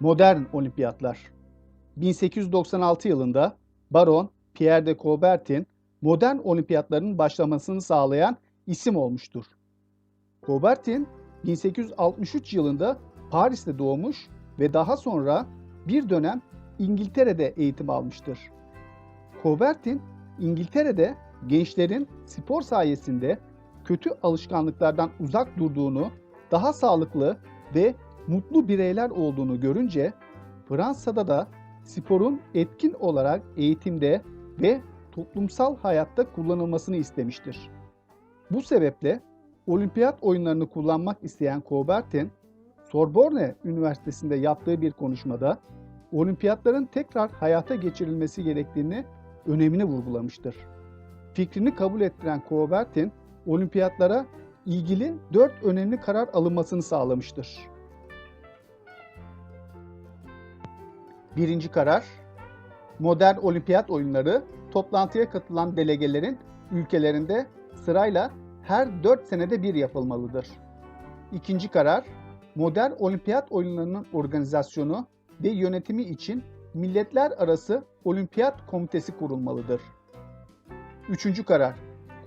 Modern olimpiyatlar. 1896 yılında Baron Pierre de Coubertin modern olimpiyatların başlamasını sağlayan isim olmuştur. Coubertin 1863 yılında Paris'te doğmuş ve daha sonra bir dönem İngiltere'de eğitim almıştır. Coubertin İngiltere'de gençlerin spor sayesinde kötü alışkanlıklardan uzak durduğunu, daha sağlıklı ve mutlu bireyler olduğunu görünce Fransa'da da sporun etkin olarak eğitimde ve toplumsal hayatta kullanılmasını istemiştir. Bu sebeple olimpiyat oyunlarını kullanmak isteyen Coubertin, Sorbonne Üniversitesi'nde yaptığı bir konuşmada olimpiyatların tekrar hayata geçirilmesi gerektiğini önemini vurgulamıştır. Fikrini kabul ettiren Coubertin, olimpiyatlara ilgili dört önemli karar alınmasını sağlamıştır. Birinci karar, modern olimpiyat oyunları toplantıya katılan delegelerin ülkelerinde sırayla her 4 senede bir yapılmalıdır. İkinci karar, modern olimpiyat oyunlarının organizasyonu ve yönetimi için milletler arası olimpiyat komitesi kurulmalıdır. Üçüncü karar,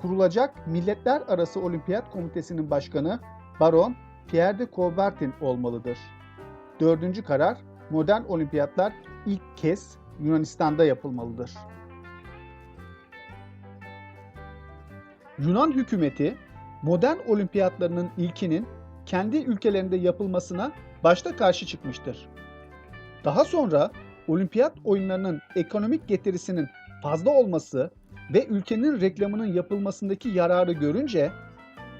kurulacak milletler arası olimpiyat komitesinin başkanı Baron Pierre de Coubertin olmalıdır. Dördüncü karar, modern olimpiyatlar ilk kez Yunanistan'da yapılmalıdır. Yunan hükümeti modern olimpiyatlarının ilkinin kendi ülkelerinde yapılmasına başta karşı çıkmıştır. Daha sonra olimpiyat oyunlarının ekonomik getirisinin fazla olması ve ülkenin reklamının yapılmasındaki yararı görünce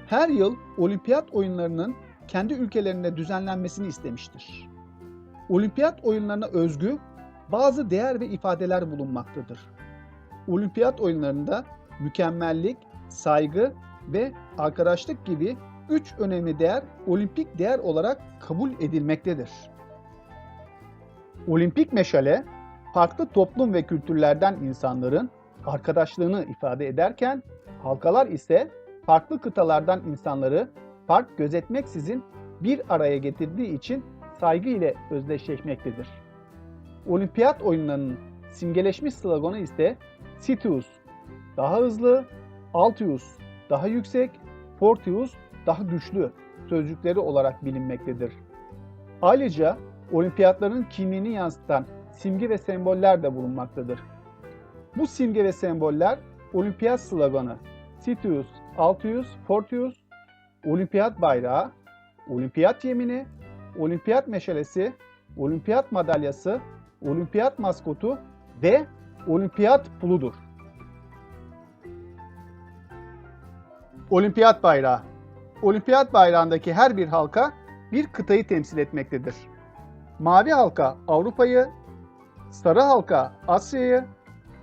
her yıl olimpiyat oyunlarının kendi ülkelerinde düzenlenmesini istemiştir. Olimpiyat oyunlarına özgü bazı değer ve ifadeler bulunmaktadır. Olimpiyat oyunlarında mükemmellik, saygı ve arkadaşlık gibi üç önemli değer olimpik değer olarak kabul edilmektedir. Olimpik meşale, farklı toplum ve kültürlerden insanların arkadaşlığını ifade ederken, halkalar ise farklı kıtalardan insanları fark gözetmeksizin bir araya getirdiği için saygı ile özdeşleşmektedir. Olimpiyat oyunlarının simgeleşmiş sloganı ise Citius daha hızlı, Altius daha yüksek, Fortius daha güçlü sözcükleri olarak bilinmektedir. Ayrıca olimpiyatların kimliğini yansıtan simge ve semboller de bulunmaktadır. Bu simge ve semboller olimpiyat sloganı Citius, Altius, Fortius, olimpiyat bayrağı, olimpiyat yemini, olimpiyat meşalesi, olimpiyat madalyası, olimpiyat maskotu ve olimpiyat puludur. Olimpiyat bayrağı Olimpiyat bayrağındaki her bir halka bir kıtayı temsil etmektedir. Mavi halka Avrupa'yı, sarı halka Asya'yı,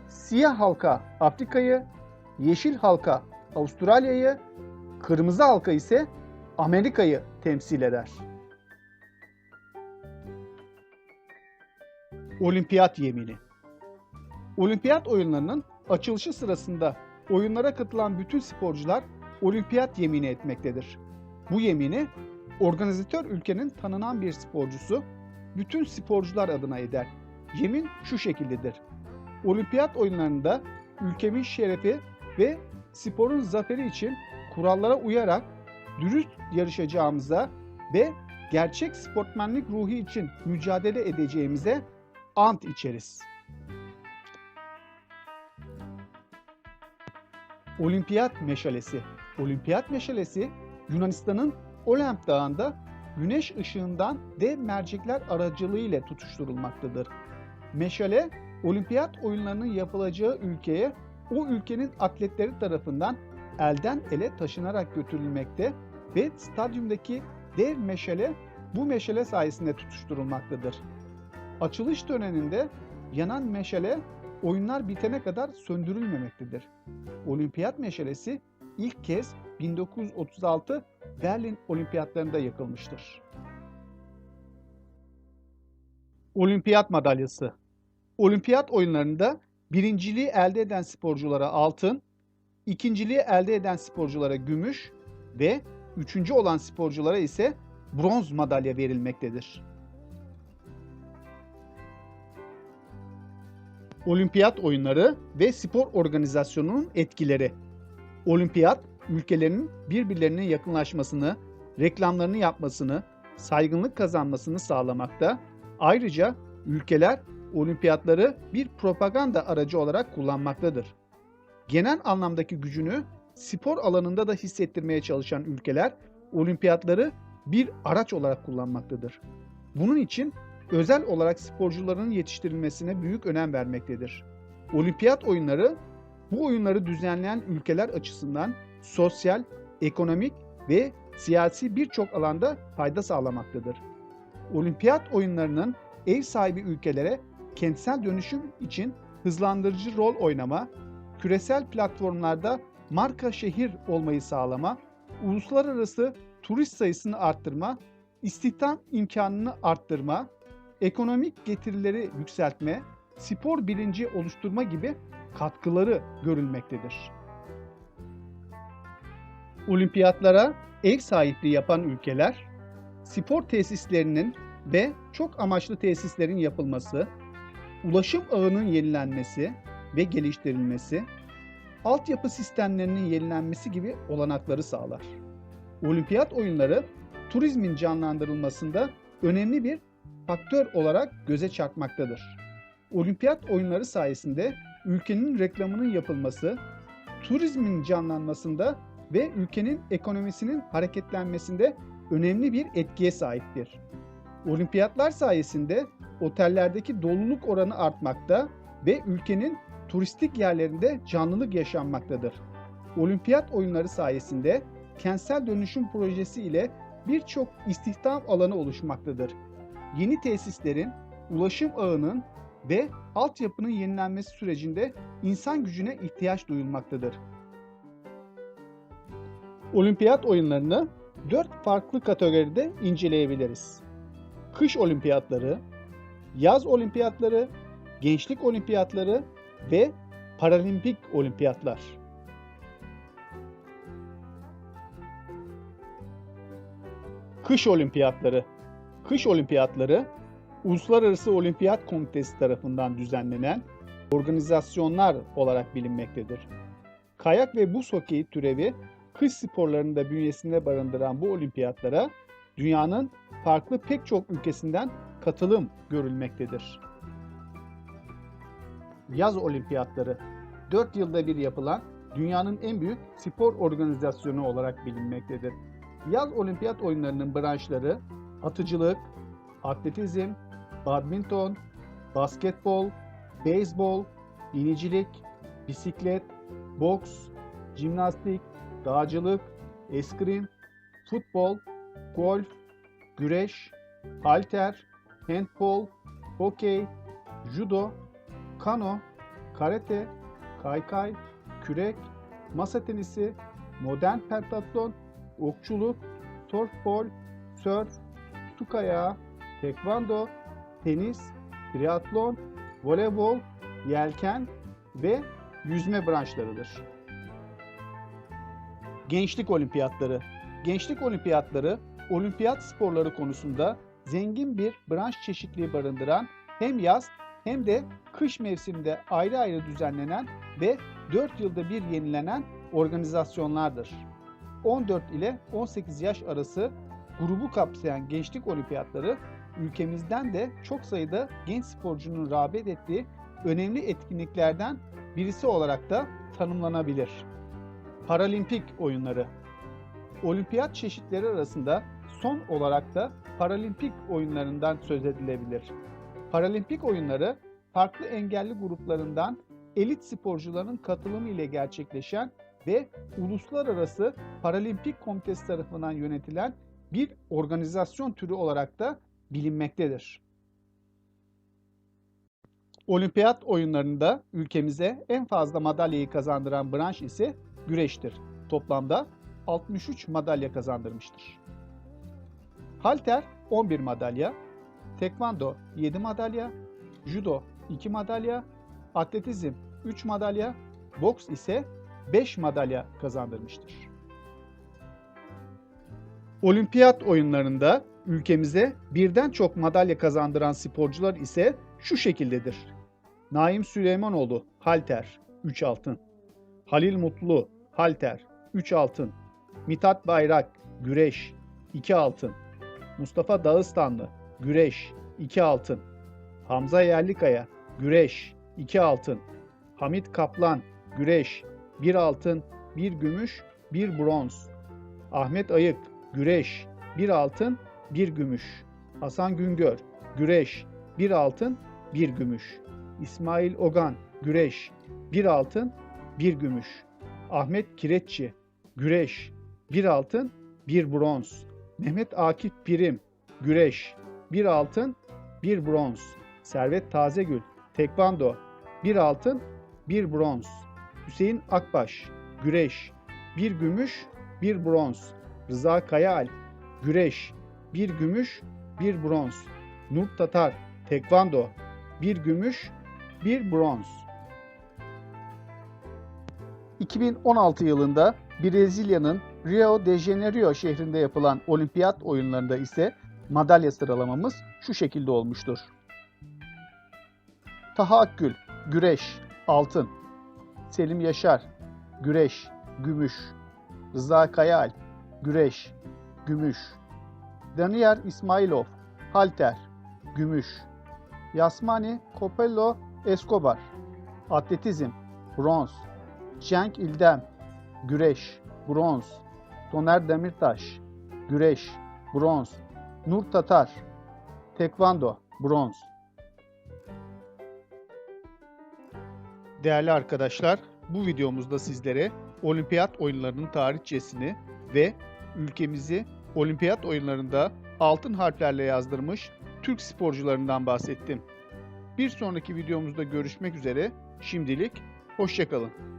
siyah halka Afrika'yı, yeşil halka Avustralya'yı, kırmızı halka ise Amerika'yı temsil eder. Olimpiyat yemini Olimpiyat oyunlarının açılışı sırasında oyunlara katılan bütün sporcular olimpiyat yemini etmektedir. Bu yemini organizatör ülkenin tanınan bir sporcusu bütün sporcular adına eder. Yemin şu şekildedir. Olimpiyat oyunlarında ülkemin şerefi ve sporun zaferi için kurallara uyarak dürüst yarışacağımıza ve gerçek sportmenlik ruhu için mücadele edeceğimize ant içeriz. Olimpiyat meşalesi. Olimpiyat meşalesi Yunanistan'ın Olimp Dağı'nda güneş ışığından dev mercekler aracılığıyla tutuşturulmaktadır. Meşale, olimpiyat oyunlarının yapılacağı ülkeye o ülkenin atletleri tarafından elden ele taşınarak götürülmekte ve stadyumdaki dev meşale bu meşale sayesinde tutuşturulmaktadır. Açılış töreninde yanan meşale oyunlar bitene kadar söndürülmemektedir. Olimpiyat meşalesi ilk kez 1936 Berlin Olimpiyatlarında yakılmıştır. Olimpiyat madalyası Olimpiyat oyunlarında birinciliği elde eden sporculara altın, ikinciliği elde eden sporculara gümüş ve üçüncü olan sporculara ise bronz madalya verilmektedir. Olimpiyat oyunları ve spor organizasyonunun etkileri. Olimpiyat, ülkelerin birbirlerine yakınlaşmasını, reklamlarını yapmasını, saygınlık kazanmasını sağlamakta. Ayrıca ülkeler olimpiyatları bir propaganda aracı olarak kullanmaktadır. Genel anlamdaki gücünü spor alanında da hissettirmeye çalışan ülkeler olimpiyatları bir araç olarak kullanmaktadır. Bunun için özel olarak sporcuların yetiştirilmesine büyük önem vermektedir. Olimpiyat oyunları bu oyunları düzenleyen ülkeler açısından sosyal, ekonomik ve siyasi birçok alanda fayda sağlamaktadır. Olimpiyat oyunlarının ev sahibi ülkelere kentsel dönüşüm için hızlandırıcı rol oynama, küresel platformlarda marka şehir olmayı sağlama, uluslararası turist sayısını arttırma, istihdam imkanını arttırma, ekonomik getirileri yükseltme, spor bilinci oluşturma gibi katkıları görülmektedir. Olimpiyatlara ev sahipliği yapan ülkeler, spor tesislerinin ve çok amaçlı tesislerin yapılması, ulaşım ağının yenilenmesi ve geliştirilmesi, altyapı sistemlerinin yenilenmesi gibi olanakları sağlar. Olimpiyat oyunları turizmin canlandırılmasında önemli bir faktör olarak göze çarpmaktadır. Olimpiyat oyunları sayesinde ülkenin reklamının yapılması, turizmin canlanmasında ve ülkenin ekonomisinin hareketlenmesinde önemli bir etkiye sahiptir. Olimpiyatlar sayesinde otellerdeki doluluk oranı artmakta ve ülkenin turistik yerlerinde canlılık yaşanmaktadır. Olimpiyat oyunları sayesinde kentsel dönüşüm projesi ile birçok istihdam alanı oluşmaktadır. Yeni tesislerin, ulaşım ağının ve altyapının yenilenmesi sürecinde insan gücüne ihtiyaç duyulmaktadır. Olimpiyat oyunlarını 4 farklı kategoride inceleyebiliriz. Kış olimpiyatları, yaz olimpiyatları, gençlik olimpiyatları ve paralimpik olimpiyatlar. Kış olimpiyatları. Kış olimpiyatları Uluslararası Olimpiyat Komitesi tarafından düzenlenen organizasyonlar olarak bilinmektedir. Kayak ve buz hokeyi türevi kış sporlarını da bünyesinde barındıran bu olimpiyatlara dünyanın farklı pek çok ülkesinden katılım görülmektedir. Yaz olimpiyatları 4 yılda bir yapılan dünyanın en büyük spor organizasyonu olarak bilinmektedir. Yaz olimpiyat oyunlarının branşları atıcılık, atletizm, badminton, basketbol, beyzbol, binicilik, bisiklet, boks, jimnastik, dağcılık, eskrim, futbol, golf, güreş, halter, handbol, hokey, judo, kano, karate, kaykay, kürek, masa tenisi, modern pentatlon, okçuluk, softbol, surf, su kayağı, tekvando, tenis, triatlon, voleybol, yelken ve yüzme branşlarıdır. Gençlik Olimpiyatları Gençlik Olimpiyatları, olimpiyat sporları konusunda zengin bir branş çeşitliliği barındıran hem yaz hem de kış mevsiminde ayrı ayrı düzenlenen ve 4 yılda bir yenilenen organizasyonlardır. 14 ile 18 yaş arası grubu kapsayan gençlik olimpiyatları ülkemizden de çok sayıda genç sporcunun rağbet ettiği önemli etkinliklerden birisi olarak da tanımlanabilir. Paralimpik oyunları Olimpiyat çeşitleri arasında son olarak da Paralimpik oyunlarından söz edilebilir. Paralimpik oyunları farklı engelli gruplarından elit sporcuların katılımı ile gerçekleşen ve uluslararası Paralimpik Komitesi tarafından yönetilen bir organizasyon türü olarak da bilinmektedir. Olimpiyat oyunlarında ülkemize en fazla madalyayı kazandıran branş ise güreştir. Toplamda 63 madalya kazandırmıştır. Halter 11 madalya, tekvando 7 madalya, judo 2 madalya, atletizm 3 madalya, boks ise 5 madalya kazandırmıştır. Olimpiyat oyunlarında ülkemize birden çok madalya kazandıran sporcular ise şu şekildedir. Naim Süleymanoğlu halter 3 altın. Halil Mutlu halter 3 altın. Mithat Bayrak güreş 2 altın. Mustafa Dağıstanlı güreş 2 altın. Hamza Yerlikaya güreş 2 altın. Hamit Kaplan güreş 1 altın, 1 gümüş, 1 bronz. Ahmet Ayık güreş 1 altın, 1 gümüş. Hasan Güngör güreş 1 altın, 1 gümüş. İsmail Ogan güreş 1 altın, 1 gümüş. Ahmet Kireççi güreş 1 altın, 1 bronz. Mehmet Akif Pirim güreş 1 altın, 1 bronz. Servet Tazegül tekvando 1 altın, 1 bronz. Hüseyin Akbaş güreş 1 gümüş, 1 bronz. Rıza Kayaalp güreş 1 gümüş, 1 bronz. Nur Tatar tekvando 1 gümüş, 1 bronz. 2016 yılında Brezilya'nın Rio de Janeiro şehrinde yapılan olimpiyat oyunlarında ise madalya sıralamamız şu şekilde olmuştur. Taha Akgül, güreş, altın. Selim Yaşar, güreş, gümüş. Rıza Kayaalp, güreş, gümüş. Daniel İsmailov, halter, gümüş. Yasmani Copello Escobar, atletizm, bronz. Cenk İldem, güreş, bronz. Toner Demirtaş, güreş, bronz. Nur Tatar, tekvando, bronz. Değerli arkadaşlar, bu videomuzda sizlere olimpiyat oyunlarının tarihçesini ve ülkemizi olimpiyat oyunlarında altın harflerle yazdırmış Türk sporcularından bahsettim. Bir sonraki videomuzda görüşmek üzere. Şimdilik hoşçakalın.